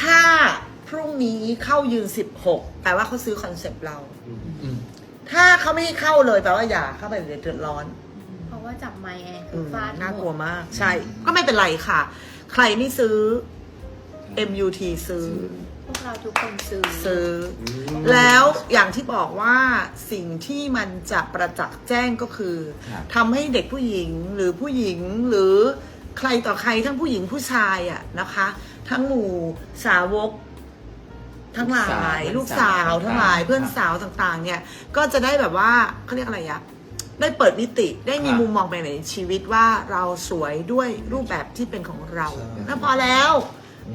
ถ้าพรุ่งนี้เข้ายืน16แปลว่าเขาซื้อคอนเซปต์เรา อืมถ้าเขาไม่ให้เข้าเลยแปลว่าอย่าเข้าไปเดี๋ยวเดือดร้อน เพราะว่าจับไมค์แอนคือือมฟาดน่ากลัวหดมาก ใช่ ก็ไม่เป็นไรค่ะ ใครไม่ซื้อ MUT ซื้อ พวกเราทุกคนซื้อซื้ออืมแล้วอย่างที่บอกว่าสิ่งที่มันจะประจักษ์แจ้งก็คือครับ ทำให้เด็กผู้หญิงหรือผู้หญิงหรือ ใครต่อใครทั้งผู้หญิงผู้ชายอะนะคะ ทั้งหมู่สาวกทั้งหลาย ลูลูกกสาสาววต่างๆทั้งหลายครับเพื่อนสาวต่างๆ เนี่ย ก็จะได้แบบว่าเขาเรียกอะไรอะได้เปิดมิติได้มีครับมุมมองไปในชีวิตว่าเราสวยด้วยรูปแบบที่เป็นของเราใช่แล้วพอแล้ว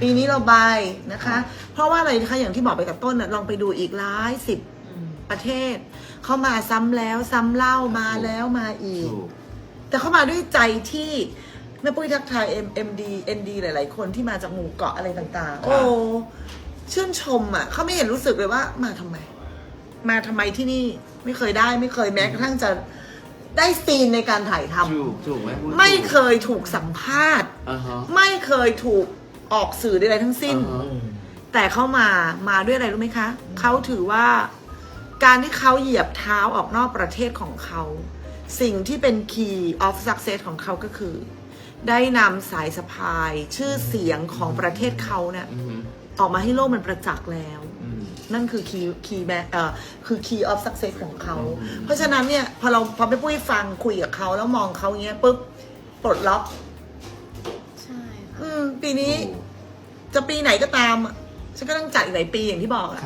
ปีนี้เราบายนะคะ เพราะว่าอะไรนะคะอย่างที่บอกไปกับต้นน่ะลองไปดูอีกหลายสิบอืมประเทศ เขามาซ้ำแล้วซ้ำเล่ามาแล้วมาอีกถูกแต่เขามาด้วยใจที่ แม่ปุ้ยทักทาย M M D N D หลาย ๆ คนที่มาจากหมู่เกาะอะไรต่างๆ โอ้ชื่นชมอะเขาไม่เห็นรู้สึกเลยว่ามาทำไม มาทำไมที่นี่ไม่เคยได้ไม่เคยแม้กระทั่งจะได้ซีนในการถ่ายทำ ถูกถูกไหมพูดไม่ถูกเคยถูกสัมภาษณ์ อ่าฮะ ไม่เคยถูกออกสื่อใดๆทั้งสิ้น อ่าฮะ แต่เขามามาด้วยอะไรรู้ไหมคะ เขาถือว่าการที่เขาเหยียบเท้าออกนอกประเทศของเขา สิ่งที่เป็น key of success ของเขาก็คือ ได้นำสายสะพายชื่อเสียงของประเทศเขาเนี่ยอืมออกมาให้โลกมันประจักษ์แล้ว อืม นั่นคือ key key ma- เอ่อคือ key of success ของเขา อืม เพราะฉะนั้นเนี่ยพอเราพอไปปุ้ยฟังคุยกับเขาแล้วมองเขาอย่างเงี้ยปุ๊บปลดล็อก ใช่ค่ะ อืม ปีนี้จะปีไหนก็ตามอะฉันก็ต้องจัดอีกหลายปีอย่างที่บอกอะ